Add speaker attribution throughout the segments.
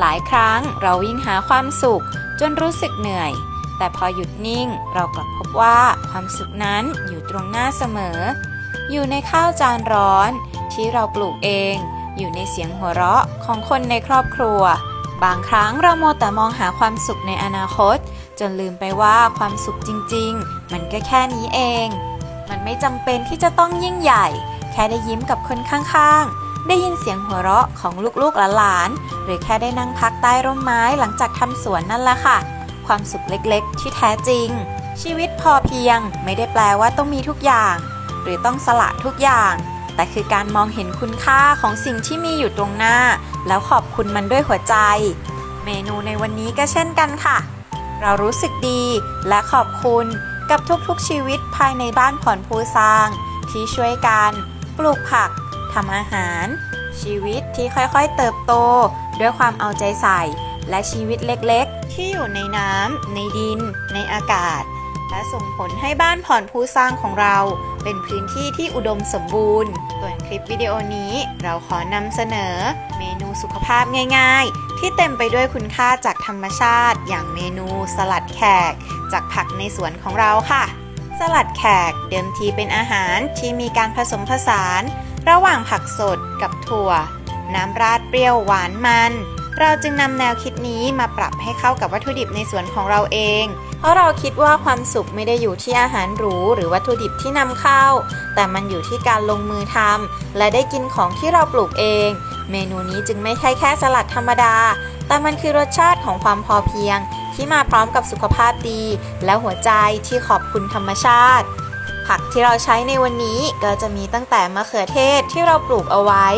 Speaker 1: หลายครั้งเราวิ่งหาความสุข จนรู้สึกเหนื่อย แต่พอหยุดนิ่งเรากลับพบว่าความสุขนั้นอยู่ตรงหน้าเสมอ อยู่ในข้าวจานร้อน ที่เราปลูกเอง อยู่ในเสียงหัวเราะของคนในครอบครัว บางครั้งเราโมแต่มองหาความสุขในอนาคต จนลืมไปว่าความสุขจริง ๆ มันก็แค่นี้เอง มันไม่จำเป็นที่จะต้องยิ่งใหญ่ แค่ได้ยิ้มกับคนข้างๆ ได้ยินเสียงหัวเราะของลูกๆหลานๆหรือแค่ได้นั่งพักใต้ร่มไม้หลังจากทำสวนนั่นแหละค่ะ ความสุขเล็กๆ ที่แท้จริง ชีวิตพอเพียงไม่ได้แปลว่าต้องมีทุกอย่าง หรือต้องสละทุกอย่าง แต่คือการมองเห็นคุณค่าของสิ่งที่มีอยู่ตรงหน้า แล้วขอบคุณมันด้วยหัวใจ เมนูในวันนี้ก็เช่นกันค่ะ เรารู้สึกดีและขอบคุณกับทุกๆชีวิตภายในบ้านผ่อนภูซาง ที่ช่วยกัน ปลูกผัก ทำอาหาร ชีวิตที่ค่อยๆเติบโต ด้วยความเอาใจใส่ และชีวิตเล็กๆ ที่อยู่ในน้ำในดิน ในอากาศ และส่งผลให้บ้านผ่อนภูสร้างของเรา เป็นพื้นที่ที่อุดมสมบูรณ์ ส่วนคลิปวิดีโอนี้เราขอนำเสนอ เมนูสุขภาพง่าย ๆ ที่เต็มไปด้วยคุณค่าจากธรรมชาติ อย่างเมนูสลัดแขก จากผักในสวนของเราค่ะสลัดแขกเดิมทีเป็นอาหารที่มีการผสมผสาน ระหว่างผักสดกับถั่ว น้ำราดเปรี้ยวหวานมัน เราจึงนำแนวคิดนี้มาปรับให้เข้ากับวัตถุดิบในสวนของเราเอง เพราะเราคิดว่าความสุขไม่ได้อยู่ที่อาหารหรู หรือวัตถุดิบที่นำเข้า แต่มันอยู่ที่การลงมือทำและได้กินของที่เราปลูกเอง เมนูนี้จึงไม่ใช่แค่สลัดธรรมดา แต่มันคือรสชาติของความพอเพียง ที่มาพร้อมกับสุขภาพดี และหัวใจที่ขอบคุณธรรมชาติ ผักที่เราใช้ในวันนี้ก็จะมีตั้งแต่มะเขือเทศที่เราปลูกเอาไว้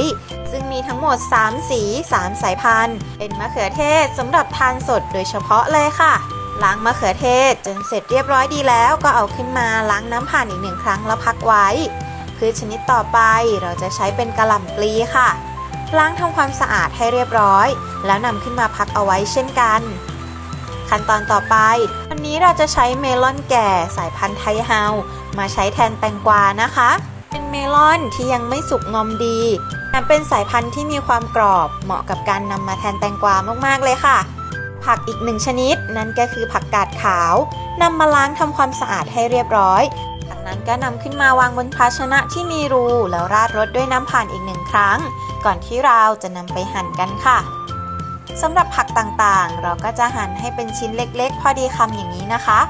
Speaker 1: ซึ่งมีทั้งหมด 3 สี 3 สายพันธุ์ เป็นมะเขือเทศสำหรับทานสดโดยเฉพาะเลยค่ะล้างมะเขือเทศจนเสร็จเรียบร้อยดีแล้วก็เอาขึ้นมาล้างน้ำผ่านอีกหนึ่งครั้งแล้วพักไว้ พืชชนิดต่อไปเราจะใช้เป็นกระหล่ำปลีค่ะ ล้างทำความสะอาดให้เรียบร้อย แล้วนำขึ้นมาพักเอาไว้เช่นกัน ขั้นตอนต่อไป วันนี้เราจะใช้เมลอนแก่สายพันธุ์ไทเฮามาใช้แทนแตงกวานะคะ เป็นเมลอนที่ยังไม่สุกงอมดีแต่เป็นสายพันธุ์ที่มีความกรอบเหมาะกับการนำมาแทนแตงกวามากๆเลยค่ะ ผักอีกหนึ่งชนิด นั่นก็คือผักกาดขาวนำมาล้างทำความสะอาดให้เรียบร้อย จากนั้นก็นำขึ้นมาวางบนภาชนะที่มีรู แล้วราดรสด้วยน้ำผ่านอีกหนึ่งครั้ง ก่อนที่เราจะนำไปหั่นกันค่ะ สำหรับผักต่างๆ เราก็จะหั่นให้เป็นชิ้นเล็กๆ พอดีคำอย่างนี้นะคะ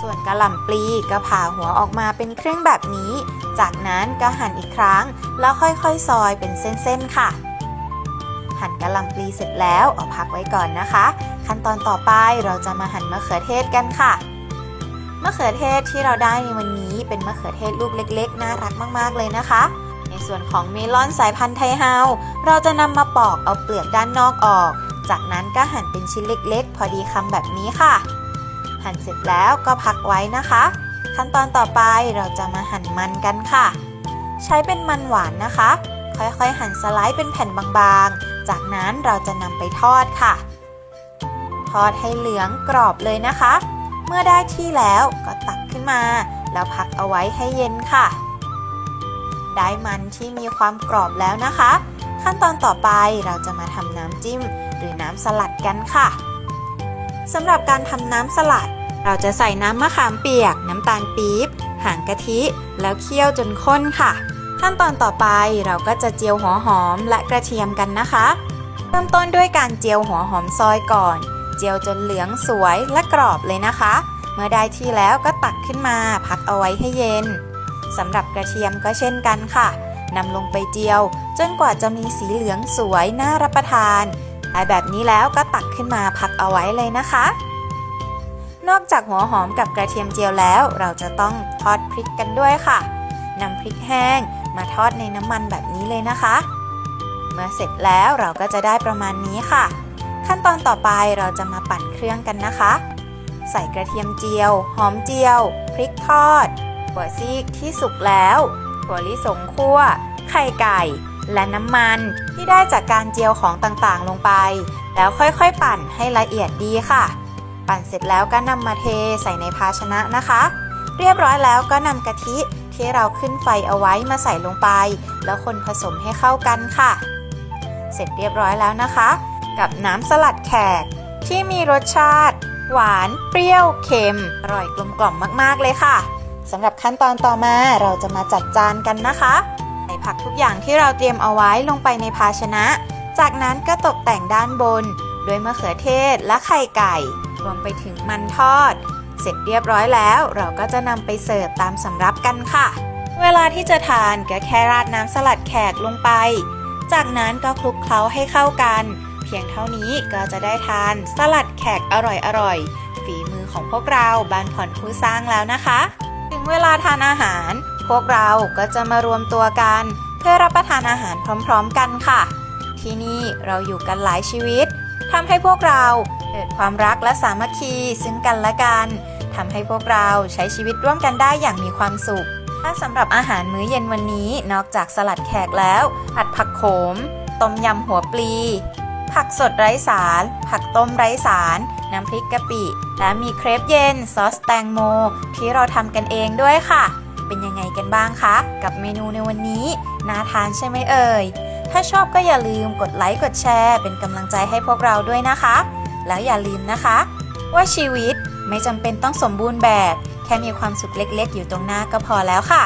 Speaker 1: ส่วนกระหล่ำปลีก็ผ่าหัวออกมาเป็นเครึ่องแบบนี้ จากนั้นก็หั่นอีกครั้ง แล้วค่อยๆ ซอยเป็นเส้นๆ ค่ะ หั่นกระหล่ำปลีเสร็จแล้วเอาพักไว้ก่อนนะคะ ขั้นตอนต่อไปเราจะมาหั่นมะเขือเทศกันค่ะมะเขือเทศที่เราได้ในวันนี้เป็นมะเขือเทศลูกเล็ก ๆ น่ารักมากๆเลยนะคะในส่วนของเมลอนสายพันธุ์ไทเฮาเราจะนำมาปอกเอาเปลือกด้านนอกออก จากนั้นก็หั่นเป็นชิ้นเล็กๆ พอดีคำแบบนี้ค่ะ หั่นเสร็จแล้วก็พักไว้นะคะ ขั้นตอนต่อไปเราจะมาหั่นมันกันค่ะ ใช้เป็นมันหวานนะคะ ค่อยๆ หั่นสไลด์เป็นแผ่นบางๆ จากนั้นเราจะนำไปทอดค่ะ ทอดให้เหลืองกรอบเลยนะคะ เมื่อได้ที่แล้วก็ตักขึ้นมา แล้วพักเอาไว้ให้เย็นค่ะ ได้มันที่มีความกรอบแล้วนะคะ ขั้นตอนต่อไปเราจะมาทำน้ำจิ้ม หรือน้ำสลัดกันค่ะสำหรับการทำน้ำสลัด เราจะใส่น้ำมะขามเปียก น้ำตาลปี๊บหางกะทิ แล้วเคี่ยวจนข้นค่ะ ขั้นตอนต่อไปเราก็จะเจียวหัวหอมและกระเทียมกันนะคะ เริ่มต้นด้วยการเจียวหัวหอมซอยก่อน เจียวจนเหลืองสวยและกรอบเลยนะคะ เมื่อได้ที่แล้วก็ตักขึ้นมาพักเอาไว้ให้เย็นสำหรับกระเทียมก็เช่นกันค่ะ นำลงไปเจียว จนกว่าจะมีสีเหลืองสวยน่ารับประทานได้แบบนี้แล้วก็ตักขึ้นมาพักเอาไว้เลยนะคะ นอกจากหัวหอมกับกระเทียมเจียวแล้ว เราจะต้องทอดพริกกันด้วยค่ะนำพริกแห้งมาทอดในน้ำมันแบบนี้เลยนะคะ เมื่อเสร็จแล้วเราก็จะได้ประมาณนี้ค่ะ ขั้นตอนต่อไปเราจะมาปั่นเครื่องกันนะคะ ใส่กระเทียมเจียว หอมเจียว พริกทอดถั่วซีกที่สุกแล้ว ถั่วลิสงคั่ว ไข่ไก่ และน้ำมันที่ได้จากการเจียวของต่างๆ ลงไป แล้วค่อยๆ ปั่นให้ละเอียดดีค่ะ ปั่นเสร็จแล้วก็นำมาเทใส่ในภาชนะนะคะ เรียบร้อยแล้วก็นำกะทิที่เราขึ้นไฟเอาไว้มาใส่ลงไป แล้วคนผสมให้เข้ากันค่ะ เสร็จเรียบร้อยแล้วนะคะ กับน้ำสลัดแขก ที่มีรสชาติ หวาน เปรี้ยว เค็ม อร่อยกลมกล่อมมาก ๆ เลยค่ะ สำหรับขั้นตอนต่อมาเราจะมาจัดจานกันนะคะใส่ผักทุกอย่างที่เราเตรียมเอาไว้ลงไปในภาชนะ จากนั้นก็ตกแต่งด้านบน ด้วยมะเขือเทศและไข่ไก่ รวมไปถึงมันทอด เสร็จเรียบร้อยแล้ว เราก็จะนำไปเสิร์ฟตามสำรับกันค่ะ เวลาที่จะทานก็แค่ราดน้ำสลัดแขกลงไป จากนั้นก็คลุกเคล้าให้เข้ากัน เพียงเท่านี้ก็จะได้ทานสลัดแขกอร่อยๆฝีมือของพวกเราบานผ่อนผู้สร้างแล้วนะคะ เวลาทานอาหาร พวกเราก็จะมารวมตัวกัน เพื่อรับประทานอาหารพร้อมๆกันค่ะ ที่นี่เราอยู่กันหลายชีวิตทำให้พวกเราเกิดความรักและสามัคคีซึ่งกันและกันทำให้พวกเราใช้ชีวิตร่วมกันได้อย่างมีความสุขถ้าสำหรับอาหารมื้อเย็นวันนี้นอกจากสลัดแขกแล้ว ผัดผักโขม ต้มยำหัวปลี ผักสดไร้สาร ผักต้มไร้สาร น้ำพริกกะปิ และมีเครปเย็น ซอสแตงโม ที่เราทำกันเองด้วยค่ะ เป็นยังไงกันบ้างคะ กับเมนูในวันนี้ น่าทานใช่ไหมเอ่ย ถ้าชอบก็อย่าลืมกดไลค์ กดแชร์ เป็นกำลังใจให้พวกเราด้วยนะคะ แล้วอย่าลืมนะคะ ว่าชีวิตไม่จำเป็นต้องสมบูรณ์แบบ แค่มีความสุขเล็ก ๆ อยู่ตรงหน้าก็พอแล้วค่ะ